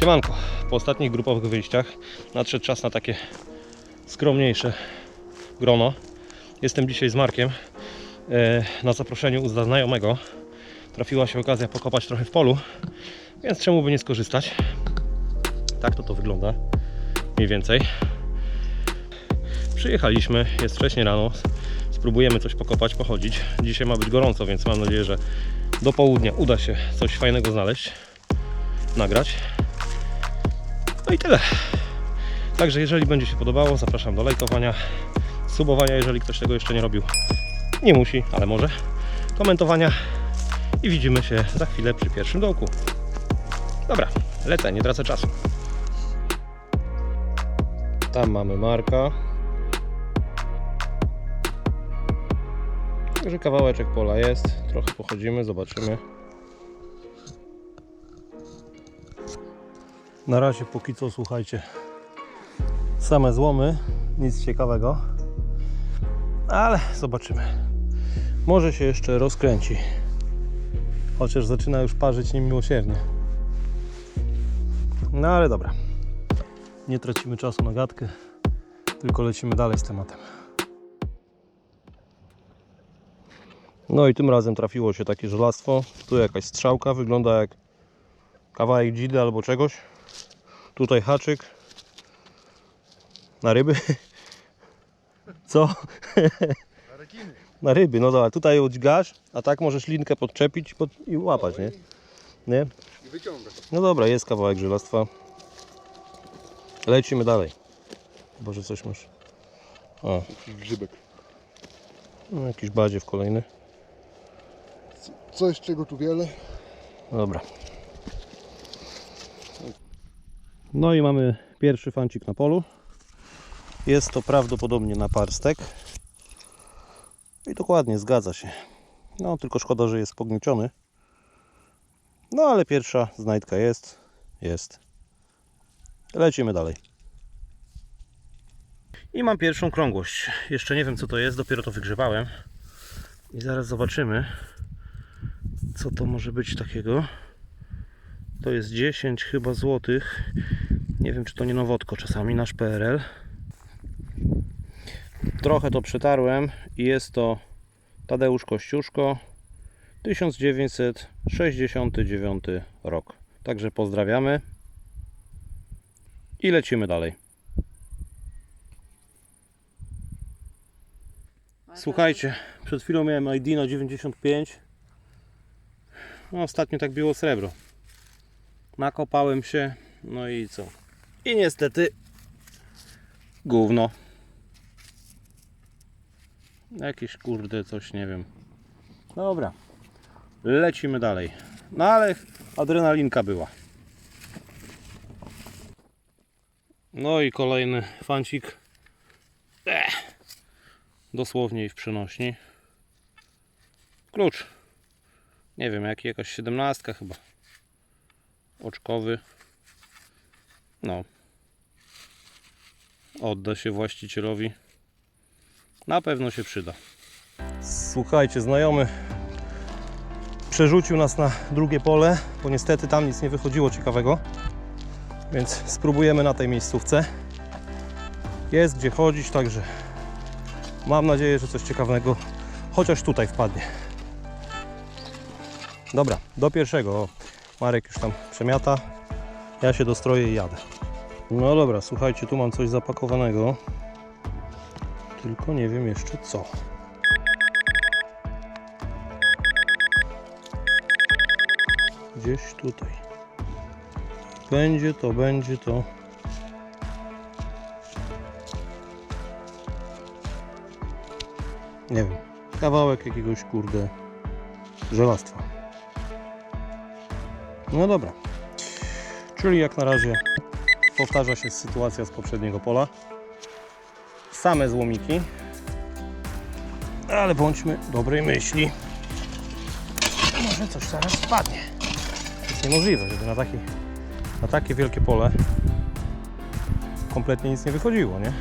Siemanko, po ostatnich grupowych wyjściach nadszedł czas na takie skromniejsze grono. Jestem dzisiaj z Markiem e, na zaproszeniu u znajomego. Trafiła się okazja pokopać trochę w polu, więc czemu by nie skorzystać? Tak to to wygląda, mniej więcej. Przyjechaliśmy, jest wcześnie rano, spróbujemy coś pokopać, pochodzić. Dzisiaj ma być gorąco, więc mam nadzieję, że do południa uda się coś fajnego znaleźć, nagrać. No i tyle. Także jeżeli będzie się podobało, zapraszam do lajkowania, subowania, jeżeli ktoś tego jeszcze nie robił. Nie musi, ale może. Komentowania i widzimy się za chwilę przy pierwszym dołku. Dobra, lecę, nie tracę czasu. Tam mamy Marka. Także kawałeczek pola jest. Trochę pochodzimy, zobaczymy. Na razie póki co słuchajcie. Same złomy, nic ciekawego. Ale zobaczymy. Może się jeszcze rozkręci. Chociaż zaczyna już parzyć niemiłosiernie. No ale dobra. Nie tracimy czasu na gadkę, tylko lecimy dalej z tematem. No i tym razem trafiło się takie żelastwo. Tu jakaś strzałka, wygląda jak kawałek dzidy albo czegoś. Tutaj haczyk. Na ryby. Co? Na ryby, no dobra. Tutaj udźgasz, a tak możesz linkę podczepić i pod- i łapać, nie? Nie? I. No dobra, jest kawałek żelastwa. Lecimy dalej. Boże, coś masz. O, Grzybek. no jakiś badziew kolejny. Coś czego tu wiele. Dobra. No i mamy pierwszy fancik na polu. Jest to prawdopodobnie naparstek. I dokładnie, zgadza się. No, tylko szkoda, że jest pognieciony. No, ale pierwsza znajdka jest. Jest. Lecimy dalej. I mam pierwszą krągłość. Jeszcze nie wiem, co to jest, dopiero to wygrzewałem. I zaraz zobaczymy, co to może być takiego. To jest 10 chyba złotych. Nie wiem, czy to nie nowotko czasami, nasz PRL. Trochę to przetarłem i jest to Tadeusz Kościuszko 1969 rok. Także pozdrawiamy i lecimy dalej. Słuchajcie, przed chwilą miałem ID na 95. No, ostatnio tak było srebro. Nakopałem się, no i co? I niestety gówno. Jakieś kurde coś, nie wiem. Dobra. Lecimy dalej. No ale adrenalinka była. No i kolejny fancik. Ech. Dosłownie i w przenośni. Klucz. Nie wiem, jaki jakaś siedemnastka chyba. Oczkowy. No. Odda się właścicielowi. Na pewno się przyda. Słuchajcie, znajomy przerzucił nas na drugie pole, bo niestety tam nic nie wychodziło ciekawego. Więc spróbujemy na tej miejscówce. Jest gdzie chodzić, także mam nadzieję, że coś ciekawego chociaż tutaj wpadnie. Dobra, do pierwszego. Marek już tam przemiata. Ja się dostroję i jadę. No dobra, słuchajcie, tu mam coś zapakowanego. Tylko nie wiem jeszcze co. Gdzieś tutaj. Będzie to, będzie to. Nie wiem. Kawałek jakiegoś kurde żelastwa. No dobra. Czyli jak na razie powtarza się sytuacja z poprzedniego pola. Same złomiki. Ale bądźmy dobrej myśli. Może coś zaraz spadnie. Jest niemożliwe, żeby na, taki, na takie wielkie pole kompletnie nic nie wychodziło, nie?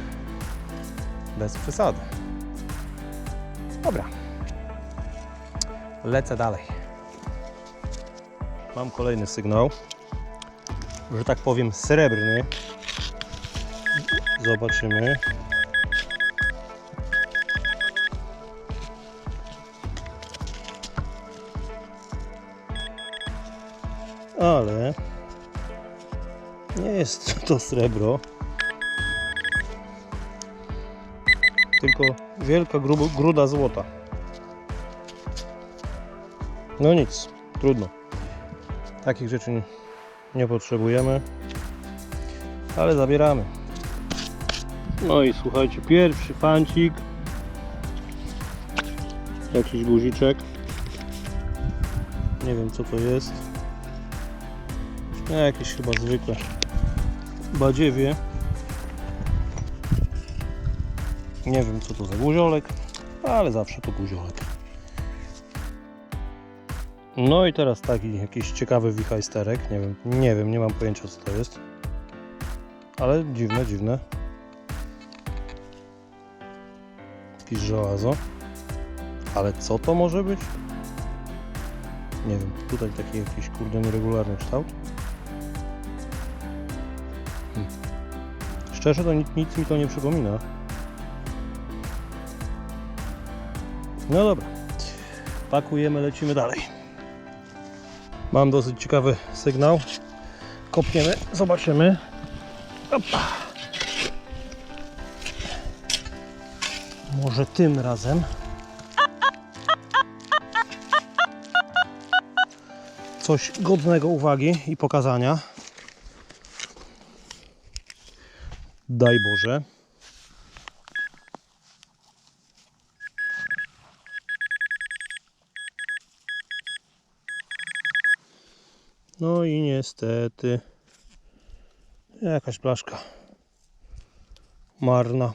Bez przesady. Dobra. Lecę dalej. Mam kolejny sygnał. Że tak powiem, srebrny. Zobaczymy. Ale nie jest to srebro, tylko wielka gruda złota. No nic, trudno. Takich rzeczy nie, nie potrzebujemy, ale zabieramy. No i słuchajcie, pierwszy fancik. Jakiś guziczek. Nie wiem co to jest. Jakieś chyba zwykłe badziewie. Nie wiem co to za guziolek, ale zawsze to guziolek. No i teraz taki jakiś ciekawy wichajsterek. Nie wiem, nie wiem, nie mam pojęcia co to jest. Ale dziwne, dziwne. Jakiś żelazo. Ale co to może być? Nie wiem, tutaj taki jakiś kurde nieregularny kształt. Hmm. Szczerze to nic, nic mi to nie przypomina. No dobra. Pakujemy, lecimy dalej. Mam dosyć ciekawy sygnał. Kopniemy, zobaczymy. Opa. Może tym razem. Coś godnego uwagi i pokazania. Daj Boże. No i niestety jakaś blaszka marna.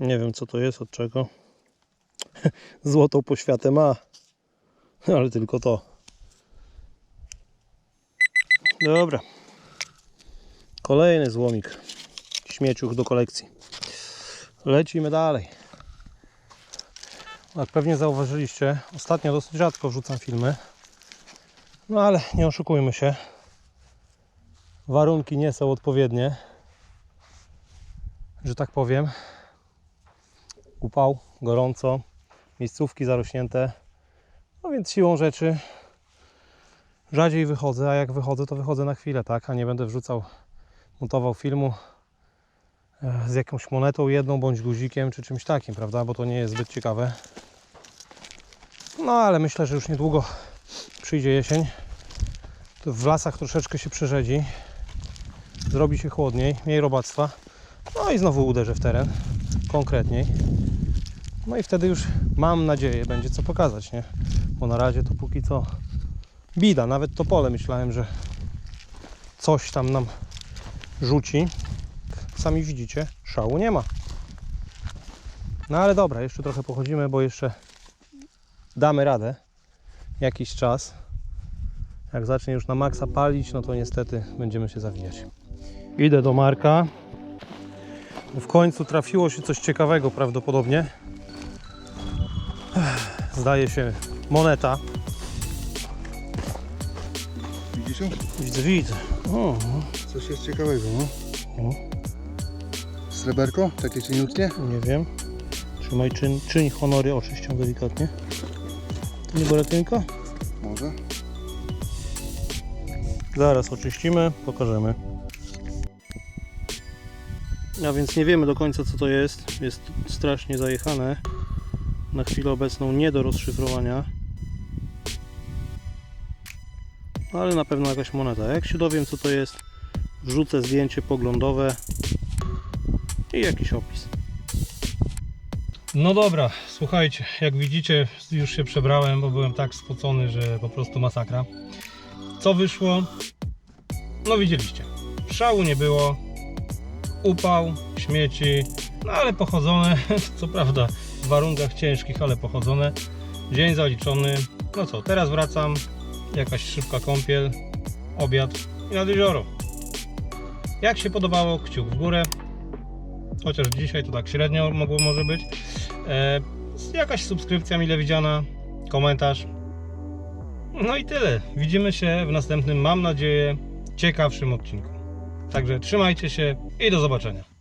Nie wiem co to jest, od czego. Złotą poświatę ma, ale tylko to. Dobra. Kolejny złomik. Śmieciuch do kolekcji. Lecimy dalej. Jak pewnie zauważyliście, ostatnio dosyć rzadko wrzucam filmy. No ale nie oszukujmy się. Warunki nie są odpowiednie. Że tak powiem. Upał, gorąco, miejscówki zarośnięte. No więc siłą rzeczy rzadziej wychodzę, a jak wychodzę, to wychodzę na chwilę, tak? A nie będę wrzucał, montował filmu e, z jakąś monetą jedną bądź guzikiem czy czymś takim, prawda? Bo to nie jest zbyt ciekawe. No ale myślę, że już niedługo przyjdzie jesień, to w lasach troszeczkę się przerzedzi, zrobi się chłodniej, mniej robactwa, no i znowu uderzę w teren, konkretniej. No i wtedy już mam nadzieję, będzie co pokazać, nie? Bo na razie to póki co bida, nawet to pole myślałem, że coś tam nam rzuci. Sami widzicie, szału nie ma. No ale dobra, jeszcze trochę pochodzimy, bo jeszcze damy radę jakiś czas. Jak zacznie już na maksa palić, no to niestety będziemy się zawijać. Idę do Marka. W końcu trafiło się coś ciekawego prawdopodobnie. Zdaje się moneta. Widzisz ją? Widzę, widzę. O, Coś jest ciekawego, no. o, Sreberko? Takie cieniutkie? nie wiem. Trzymaj czyn, czyń honory oczyścią delikatnie. To nie boletynka? Może. Zaraz oczyścimy, pokażemy. A więc nie wiemy do końca co to jest. Jest strasznie zajechane. Na chwilę obecną nie do rozszyfrowania. Ale na pewno jakaś moneta. Jak się dowiem co to jest, wrzucę zdjęcie poglądowe i jakiś opis. No dobra, słuchajcie, jak widzicie już się przebrałem, bo byłem tak spocony, że po prostu masakra. Co wyszło? No widzieliście. Szału nie było. Upał, śmieci, no ale pochodzone, co prawda w warunkach ciężkich, ale pochodzone. Dzień zaliczony. No co, teraz wracam. Jakaś szybka kąpiel, obiad i nad jezioro. Jak się podobało, kciuk w górę. Chociaż dzisiaj to tak średnio mogło może być. E, jakaś subskrypcja mile widziana, komentarz. No i tyle. Widzimy się w następnym, mam nadzieję, ciekawszym odcinku. Także trzymajcie się i do zobaczenia.